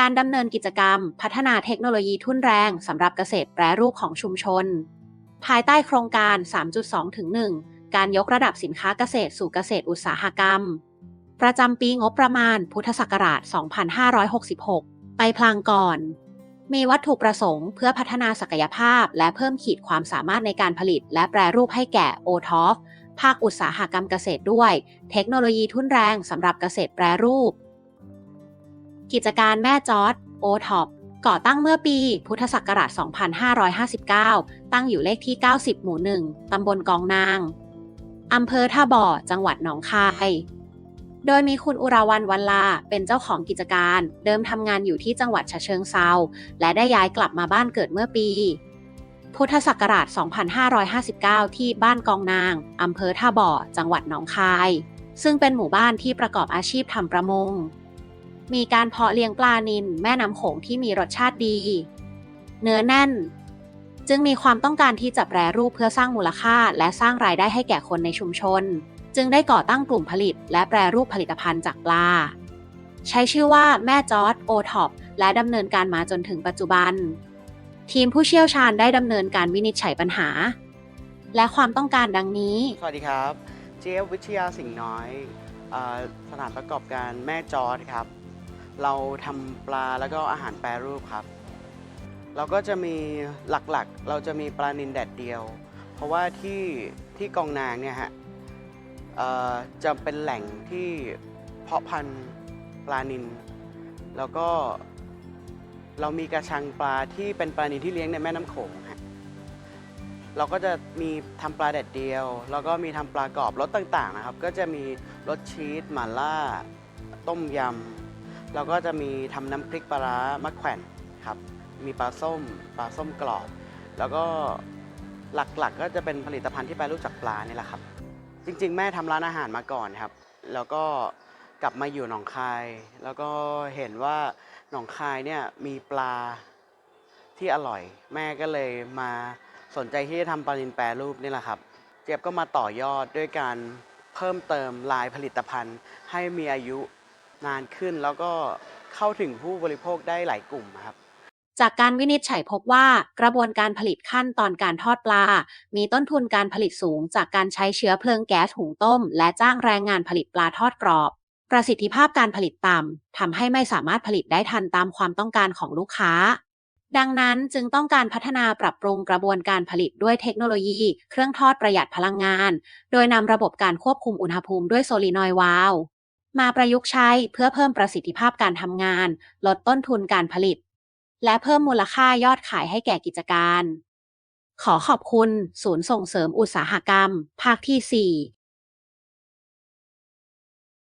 การดำเนินกิจกรรม พัฒนาเทคโนโลยีทุ่นแรงสำหรับเกษตรแปรรูปของชุมชน ภายใต้โครงการ 3.2 ถึง 1 การยกระดับสินค้าเกษตรสู่เกษตรอุตสาหกรรม ประจำปีงบประมาณพุทธศักราช 2566 ไปพลางก่อน มีวัตถุประสงค์เพื่อพัฒนาศักยภาพ และเพิ่มขีดความสามารถในการผลิต และแปรรูปให้แก่ o t o f ภาคอุตสาหกรรมเกษตรด้วย เทคโนโลยีทุ่นแรงสำหรับเกษตรแปรรูป กิจการแม่จอร์ดโอท็อปก่อตั้งเมื่อปีพุทธศักราช 2559 ตั้งอยู่เลขที่ 90 หมู่ 1 ตำบลกองนาง อำเภอท่าบ่อ จังหวัดหนองคาย โดยมีคุณอุราวันวันลา เป็นเจ้าของกิจการ เดิมทำงานอยู่ที่จังหวัดฉะเชิงเซา และได้ย้ายกลับมาบ้านเกิดเมื่อปี พุทธศักราช 2559 ที่บ้านกองนาง อำเภอท่าบ่อ จังหวัดหนองคาย ซึ่งเป็นหมู่บ้านที่ประกอบอาชีพทำประมง มีการเพาะเลี้ยงปลานิลแม่น้ำโขงที่มีรสชาติดี เนื้อแน่น จึงมีความต้องการที่จะแปรรูปเพื่อสร้างมูลค่า และสร้างรายได้ให้แก่คนในชุมชน จึงได้ก่อตั้งกลุ่มผลิต และแปรรูปผลิตภัณฑ์จากปลา ใช้ชื่อว่าแม่จอร์ดโอท็อปและดำเนินการมาจนถึงปัจจุบัน ทีมผู้เชี่ยวชาญได้ดำเนินการวินิจฉัยปัญหา และความต้องการดังนี้ สวัสดีครับ เจฟวิทยาสิงห์น้อยออสถานประกอบการแม่จอร์ดครับ เราทำปลาแล้วก็อาหารแปรรูปครับ เราก็จะมีหลักๆ เราจะมีปลานินแดดเดียว เพราะว่าที่ที่กองนางเนี่ยฮะจะเป็นแหล่งที่เพาะพันธุ์ปลานิน แล้วก็เรามีกระชังปลาที่เป็นปลานินที่เลี้ยงในแม่น้ำโขงฮะเราก็จะมีทำปลาแดดเดียว แล้วก็มีทำปลากรอบรสต่างๆนะครับ ก็จะมีรสชีสหม่าล่า ต้มยำ แล้วก็จะมีทำน้ำพริกปลาร้ามะแขวนครับ มีปลาส้ม ปลาส้มกรอบ แล้วก็หลักๆก็จะเป็นผลิตภัณฑ์ที่แปรูปจากปลานี่แหละครับ จริง ๆ แม่ทำร้านอาหารมาก่อนครับ แล้วก็กลับมาอยู่หนองคาย แล้วก็เห็นว่าหนองคายเนี่ยมีปลาที่อร่อย แม่ก็เลยมาสนใจที่จะทำปลานินแปรรูปนี่แหละครับ เจี๊ยบก็มาต่อยอดด้วยการเพิ่มเติมลายผลิตภัณฑ์ให้มีอายุ นานขึ้นแล้วก็เข้าถึงผู้บริโภคได้หลายกลุ่มครับจากการวินิจฉัยพบว่ากระบวนการผลิตขั้นตอนการทอดปลา มีต้นทุนการผลิตสูงจากการใช้เชื้อเพลิงแก๊สหุงต้ม และจ้างแรงงานผลิตปลาทอดกรอบ ประสิทธิภาพการผลิตต่ำทำให้ไม่สามารถผลิตได้ทันตามความต้องการของลูกค้า ดังนั้นจึงต้องการพัฒนาปรับปรุงกระบวนการผลิตด้วยเทคโนโลยี เครื่องทอดประหยัดพลังงาน โดยนำระบบการควบคุมอุณหภูมิด้วยโซลีนอยด์วาล์ว มาประยุกต์ใช้เพื่อเพิ่มประสิทธิภาพการทำงาน ลดต้นทุนการผลิต และเพิ่มมูลค่ายอดขายให้แก่กิจการ ขอขอบคุณ ศูนย์ส่งเสริมอุตสาหกรรม ภาคที่